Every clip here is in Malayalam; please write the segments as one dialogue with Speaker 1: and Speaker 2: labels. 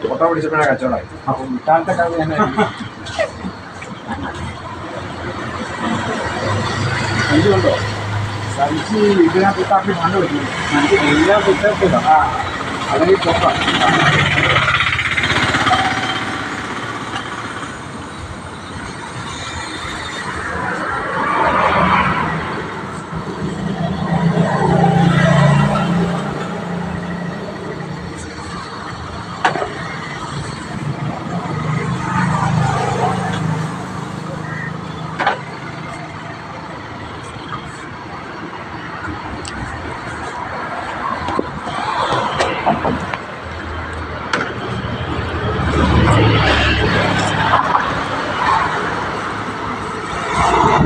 Speaker 1: ഫോട്ടോ പിടിച്ചപ്പോഴാണ് കച്ചവടമായി
Speaker 2: അപ്പം ഇക്കാലത്തെ കഥ തന്നെ यांची विजया पुस्तक आपली भांडवली म्हणजे विजया
Speaker 3: पुस्तक ते बघा अलगीत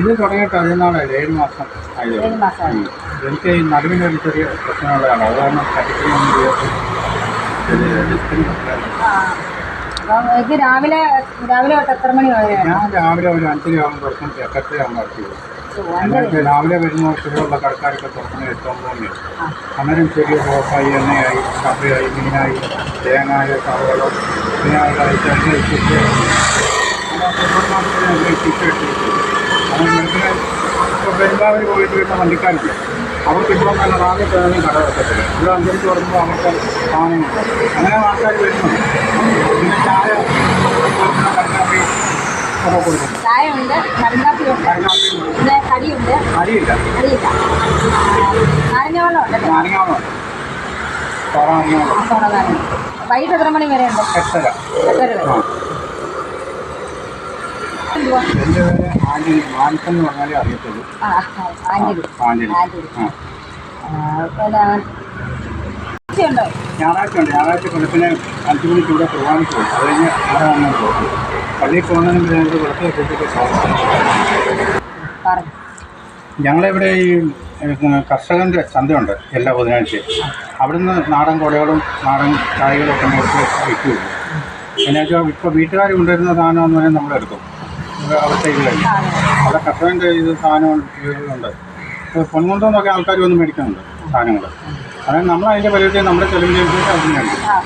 Speaker 3: ഇത് തുടങ്ങിയിട്ട്?
Speaker 2: അതിനാളല്ലേ ഏഴ് മാസം. എനിക്ക് ഈ നടുവിനൊരു ചെറിയ പ്രശ്നമുള്ളതാണ്. അത് കാരണം
Speaker 3: അപ്പം രാവിലെ രാവിലെ എത്ര മണി വരെയാണ്
Speaker 2: ഞാൻ രാവിലെ ഒരു അഞ്ചര
Speaker 3: ഓ, അഞ്ചര.
Speaker 2: എന്നിട്ട് രാവിലെ വരുന്ന ചുവടുള്ള കടക്കാരൊക്കെ തുറക്കുന്ന മണിയാണ്
Speaker 3: ആ.
Speaker 2: അന്നേരം ചെറിയ ബോസായി എണ്ണയായി കപ്പയായി മീനായി തേങ്ങായ സവോള മീനായി പെരുമ്പാവൂർ പോയിട്ട് വരുന്ന വണ്ടിക്കാരില്ല അവർക്ക് ഇപ്പോൾ നല്ല റാന്നി പോയാലും കട വെക്കത്തില്ല ഇവിടെ അഞ്ചരിച്ച് വരുമ്പോൾ അവർക്ക് സാധനമുണ്ട് അങ്ങനെ ആൾക്കാർ വരുന്നുണ്ട് പിന്നെ ചായ കടക്കാപ്പി ഒക്കെ കൊടുക്കും
Speaker 3: ചായ ഉണ്ട് കടിയുണ്ട്
Speaker 2: അരിയില്ല
Speaker 3: കടിയില്ല നാരങ്ങ വൈകിട്ട് എത്ര മണി വരെ ഉണ്ട്
Speaker 2: എട്ടര
Speaker 3: എത്ര വരെ
Speaker 2: ഞായറാഴ്ച ഉണ്ട് ഞായറാഴ്ച വെളുപ്പിനെ അഞ്ച് മണിക്ക് ഇവിടെ പോകാൻ പോകും അത് കഴിഞ്ഞ് അവിടെ വന്നാൽ പോകും പള്ളിയിൽ പോകുന്നതിന് ഞങ്ങൾക്ക് വെച്ചിട്ട് ഞങ്ങളിവിടെ ഈ കർഷകന്റെ ചന്തയുണ്ട് എല്ലാ ബുധനാഴ്ചയും അവിടുന്ന് നാടൻ കുടകളും നാടൻ കായ്കളും ഒക്കെ മേടിച്ച് വിൽക്കുകയുള്ളൂ എന്നുവെച്ചാൽ ഇപ്പോൾ വീട്ടുകാർ കൊണ്ടുവരുന്ന സാധനം എന്ന് പറഞ്ഞാൽ നമ്മളെടുക്കും. ഇതിലല്ല അവിടെ കർഷകന്റെ ഇത് സാധനങ്ങളുണ്ട് പൊൻകുന്തമെന്നൊക്കെ ആൾക്കാർ വന്ന് മേടിക്കുന്നുണ്ട് സാധനങ്ങൾ. അതായത് നമ്മൾ അതിന്റെ പരിധി നമ്മുടെ ചെലവിനനുസരിച്ച് അതിന് വേണ്ടി
Speaker 3: ആ